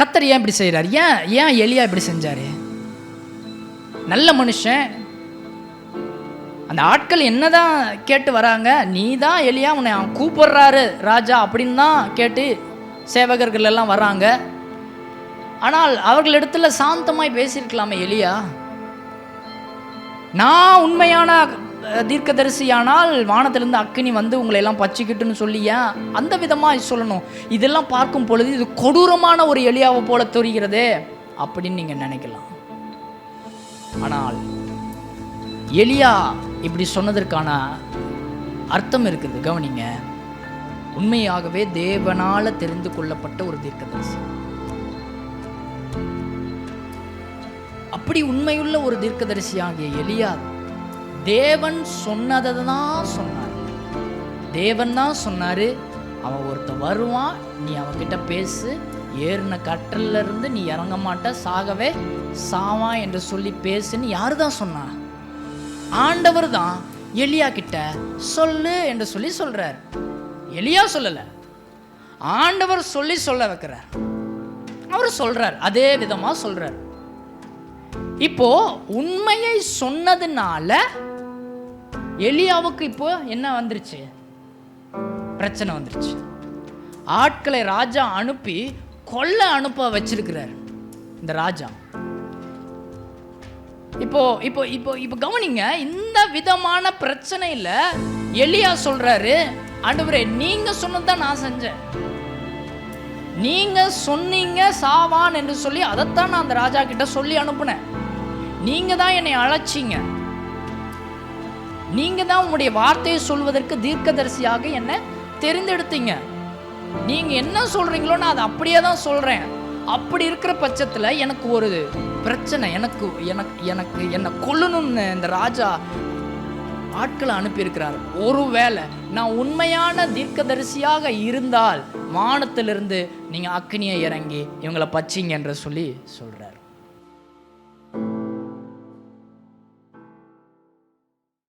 கத்தர் ஏன் இப்படி செய்கிறார் ஏன் ஏன் எலியா இப்படி செஞ்சார்? நல்ல மனுஷன். அந்த ஆட்கள் என்னதான் கேட்டு வராங்க? நீ தான் எலியா உன்னை அவன் கூப்பிடுறாரு ராஜா அப்படின்னு தான் கேட்டு சேவகர்கள் எல்லாம் வராங்க. ஆனால் அவர்களிடத்தில் சாந்தமாய் பேசியிருக்கலாமே எலியா? நான் உண்மையான தீர்க்கதரிசியானால் வானத்திலிருந்து அக்கினி வந்து உங்களை எல்லாம் பச்சிக்கிட்டுன்னு சொல்லி ஏன் அந்த விதமாக சொல்லணும்? இதெல்லாம் பார்க்கும் பொழுது இது கொடூரமான ஒரு எலியாவை போல தெரிகிறதே அப்படின்னு நீங்கள் நினைக்கலாம். ஆனால் எலியா இப்படி சொன்னதற்கான அர்த்தம் இருக்குது. கவனிங்க. உண்மையாகவே தேவனால் தெரிந்து கொள்ளப்பட்ட ஒரு தீர்க்கதரிசி. அப்படி உண்மையுள்ள ஒரு தீர்க்கதரிசியாகிய எலியா தேவன் சொன்னதை தான் சொன்னார். தேவன் தான் சொன்னார் அவன் ஒருத்தன் வருவான் நீ அவன்கிட்ட பேசு ஏறின கட்டல்ல இருந்து நீ இறங்க மாட்ட சாகவே சாவான் என்று சொல்லி பேசுன்னு யாரு தான் சொன்னா? ஆண்டவர் தான் எலியா கிட்ட சொல்லு என்று சொல்லி சொல்றார். எலியா சொல்லலை. ஆண்டவர் சொல்லி சொல்ல வைக்கிறார். அவர் சொல்றார் அதே விதமாக சொல்றார். இப்போ உண்மையை சொன்னதுனால எலியாவுக்கு இப்போ என்ன வந்துருச்சு? பிரச்சனை வந்துருச்சு. ஆட்களை ராஜா அனுப்பி கொல்ல அனுப்ப வச்சிருக்கிறார் இந்த ராஜா. இப்போ இப்போ இப்போ இப்போ கவனிங்க இந்த விதமான பிரச்சனையில எலியா சொல்றாரு ஆண்டவரே நீங்க சொன்னதுதான் நான் செஞ்சேன். நீங்க சொன்னீங்க சாவான் என்று சொல்லி அதைத்தான் நான் அந்த ராஜா கிட்ட சொல்லி அனுப்புனேன். நீங்க தான் என்னை அழைச்சிங்க. நீங்க தான் உங்களுடைய வார்த்தையை சொல்வதற்கு தீர்க்கதரிசியாக என்னை தெரிந்தெடுத்தீங்க. நீங்க என்ன சொல்றீங்களோ நான் அதை அப்படியே தான் சொல்றேன். அப்படி இருக்கிற பட்சத்துல எனக்கு ஒரு பிரச்சனை எனக்கு எனக்கு எனக்கு என்னை கொல்லணும்னு இந்த ராஜா ஆட்களை அனுப்பியிருக்கிறார். ஒருவேளை நான் உண்மையான தீர்க்கதரிசியாக இருந்தால் வானத்திலிருந்து நீங்கள் அக்னியை இறங்கி இவங்களை பச்சிங்க என்று சொல்லி சொல்கிறேன்